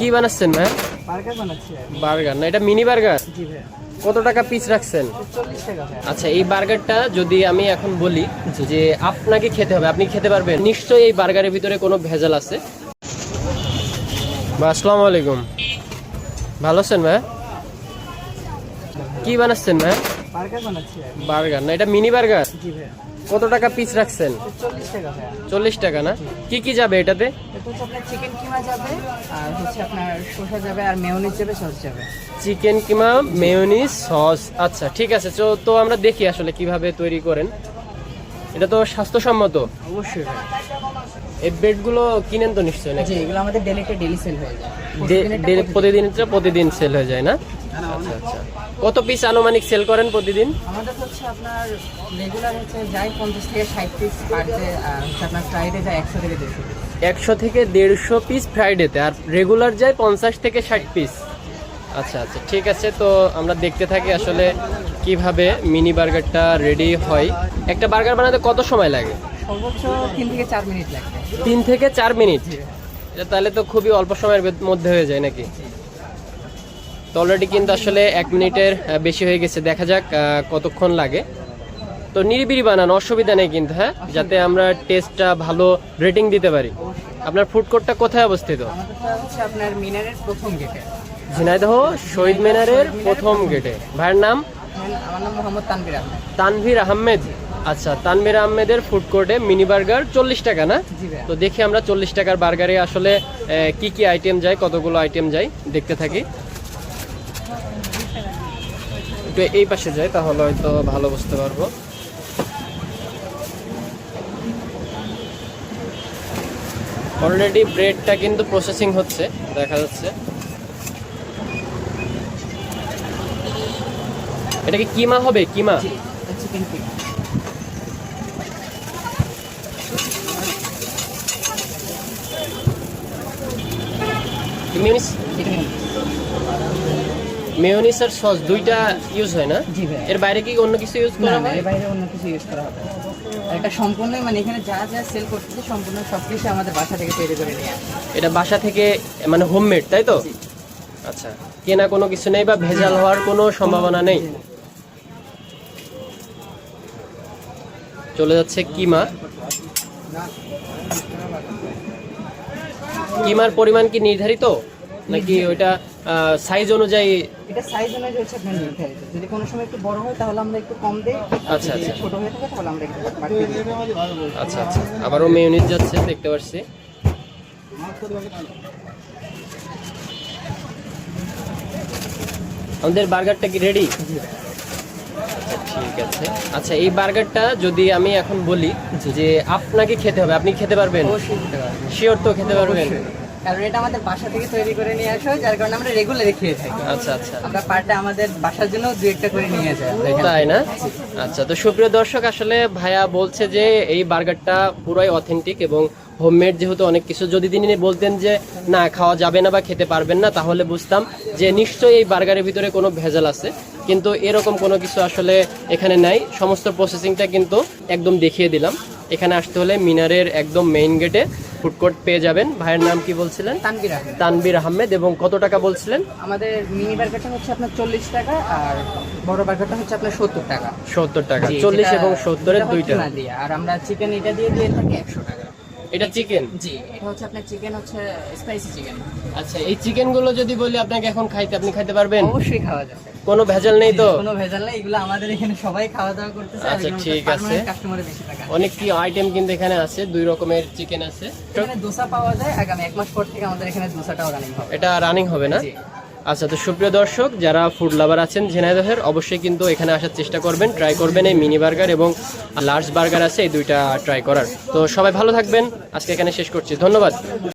কি বানাচ্ছেন ভাই? বার্গার বানাচ্ছি বার্গার না এটা মিনি বার্গার? জি ভাই। কত টাকা পিস রাখছেন? আচ্ছা এই বার্গারটা যদি আমি এখন বলি যে আপনাকে খেতে হবে আপনি খেতে পারবেন। নিশ্চয়ই এই বার্গারের ভিতরে কোনো ভেজাল আছে? আসসালামু আলাইকুম। ভালো আছেন ভাই? কি বানাচ্ছেন ভাই? বার্গার বানাচ্ছি বার্গার না এটা মিনি বার্গার? জি ভাই। কত টাকা পিস রাখছেন? চল্লিশ টাকা না কি কি যাবে এটাতে? চিকেন কিমা যাবে আর হচ্ছে আপনার শসা যাবে আর মেয়নিজ যাবে সস যাবে। চিকেন কিমা মেয়োনিজ সস আচ্ছা ঠিক আছে। তো তো আমরা দেখি আসলে কীভাবে তৈরি করেন। এটা তো স্বাস্থ্যসম্মত। অবশ্যই এই ব্রেডগুলো কিনেন তো নিশ্চয়ই নাকি? জি এগুলো আমাদের ডেলিতে ডেলি সেল হয়ে যায়। ডে- ডে- প্রতিদিন। প্রতিদিন সেল হয়ে যায় না? আচ্ছা আচ্ছা। কত পিস আনুমানিক সেল করেন প্রতিদিন? আমাদের হচ্ছে আপনার রেগুলার হচ্ছে যাই পঞ্চাশ থেকে ষাট পিস পার ডে হচ্ছে আপনার ফ্রাইডে যায় একশো থেকে দেড়শো পিস একশো থেকে দেড়শো পিস ফ্রাইডেতে আর রেগুলার যায় পঞ্চাশ থেকে ষাট পিস আচ্ছা আচ্ছা ঠিক আছে তো আমরা দেখতে থাকি আসলে কীভাবে মিনি বার্গারটা রেডি হয়। একটা বার্গার বানাতে কত সময় লাগে? সর্বোচ্চ তিন থেকে চার মিনিট লাগবে। তিন থেকে চার মিনিট? এটা তাহলে তো খুবই অল্প সময়ের মধ্যে হয়ে যায় নাকি? তো অলরেডি কিন্তু আসলে এক মিনিটের বেশি হয়ে গেছে। দেখা যাক কতক্ষণ লাগে। তো নিরিবিরি বানান অসুবিধা নেই কিন্তু হ্যাঁ? যাতে আমরা টেস্টটা ভালো রেটিং দিতে পারি। আপনার ফুড কোর্টটা কোথায় অবস্থিত? আপনার মিনারের প্রথম গেটে ঝিনাইদহ শহীদ মিনারের প্রথম গেটে ভাইয়ের নাম? আমার নাম মোহাম্মদ তানবির আহমেদ। তানভীর আহমেদ। আচ্ছা তানভীর আহমেদের ফুড কোর্টে মিনি বার্গার চল্লিশ টাকা না? তো দেখি আমরা চল্লিশ টাকার বার্গারে আসলে কি কি আইটেম যায় কতগুলো আইটেম যায় দেখতে থাকি। একটু এই পাশে যাই তাহলে হয়তো ভালো বুঝতে পারব। অলরেডি ব্রেডটা কিন্তু প্রসেসিং হচ্ছে দেখা যাচ্ছে। এটা কি কিমা হবে? কিমা? চিকেন মেয়নিস মেয়নিস আর সস দুইটা ইউজ হয় না? জি ভাই। এর বাইরে কি অন্য কিছু ইউজ করা হয়? এর বাইরে অন্য কিছু ইউজ করা হবে এটা সম্পূর্ণ মানে এখানে যা যা সেল করতেছে সম্পূর্ণ সব কিছু আমাদের বাসা থেকে তৈরি করে নিয়ে এটা বাসা থেকে মানে হোমমেড তাই তো? আচ্ছা কেনা কোনো কিছু নেই বা ভেজাল হওয়ার কোনো সম্ভাবনা নেই? চলে যাচ্ছে কিমা। কিমার পরিমাণ কি নির্ধারিত? নাকি ওইটা সাইজ অনুযায়ী? এটা সাইজ অনুযায়ী হচ্ছে আপনার নির্ধারিত। যদি কোনো সময় একটু বড় হয় তাহলে আমরা একটু কম দেই। আচ্ছা, আচ্ছা। ছোট হয়ে থাকে তাহলে আমরা একটু আচ্ছা আচ্ছা। আবারও মেয়নিজ যাচ্ছে দেখতে পাচ্ছি আমাদের বার্গারটা কি রেডি ঠিক আছে। আচ্ছা এই বার্গারটা যদি আমি এখন বলি যে আপনাকে খেতে হবে আপনি খেতে পারবেন? অবশ্যই শিওর তো খেতে পারবেন? কারণ এটা আমাদের বাসা থেকে তৈরি করে নিয়ে আসা যার কারণে আমরা খেয়ে থাকি। আচ্ছা আচ্ছা। আমরা পার্টে আমাদের বাসার জন্য দু একটা করে নিয়ে দেখেন। তাই না? আচ্ছা তো সুপ্রিয় দর্শক আসলে ভাইয়া বলছে যে এই বার্গারটা পুরাই অথেন্টিক এবং হোমমেড যেহেতু অনেক কিছু যদি তিনি বলতেন যে না খাওয়া যাবে না বা খেতে পারবেন না তাহলে বুঝতাম যে নিশ্চয়ই এই বার্গারের ভিতরে কোনো ভেজাল আছে। কিন্তু এরকম কোনো কিছু আসলে এখানে নাই। সমস্ত প্রসেসিংটা কিন্তু একদম দেখিয়ে দিলাম। এখানে আসতে হলে মিনারের একদম মেইন গেটে ফুড কোর্ট পেয়ে যাবেন। ভাইয়ের নাম কি বলছিলেন? তানবির আহমেদ। তানবির আহমেদ। এবং কত টাকা বলছিলেন? আমাদের মিনি বার্গারটা হচ্ছে আপনার চল্লিশ টাকা আর বড় বার্গারটা হচ্ছে আপনার সত্তর টাকা। সত্তর টাকা। চল্লিশ এবং সত্তরের দুইটা আর আমরা চিকেন এটা দিয়ে দিয়ে থাকি একশো টাকা। এটা চিকেন জি এটা হচ্ছে আপনার চিকেন হচ্ছে স্পাইসি চিকেন আচ্ছা এই চিকেনগুলো যদি বলি আপনাকে এখন খাইতে আপনি খাইতে পারবেন? অবশ্যই খাওয়া যাবে। কোনো ভেজাল নেই তো? কোনো ভেজাল নেই এগুলো আমাদের এখানে সবাই খাওয়া দাওয়া করতেছে আচ্ছা, ঠিক আছে। কাস্টমারের বেশি টাকা। অনেক কি আইটেম কিন্তু এখানে আছে দুই রকমের চিকেন আছে। এখানে দোসা পাওয়া যায় আগামী এক মাস পর থেকে আমাদের এখানে দোসাটাও রানিং হবে। এটা রানিং হবে না। আচ্ছা তো সুপ্রিয় দর্শক, যারা ফুড লাভার আছেন ঝিনাইদহের, অবশ্যই কিন্তু এখানে আসার চেষ্টা করবেন। ট্রাই করবেন এই মিনি বার্গার এবং লার্জ বার্গার আছে, এই দুইটা ট্রাই করার। তো সবাই ভালো থাকবেন। আজকে এখানে শেষ করছি। ধন্যবাদ।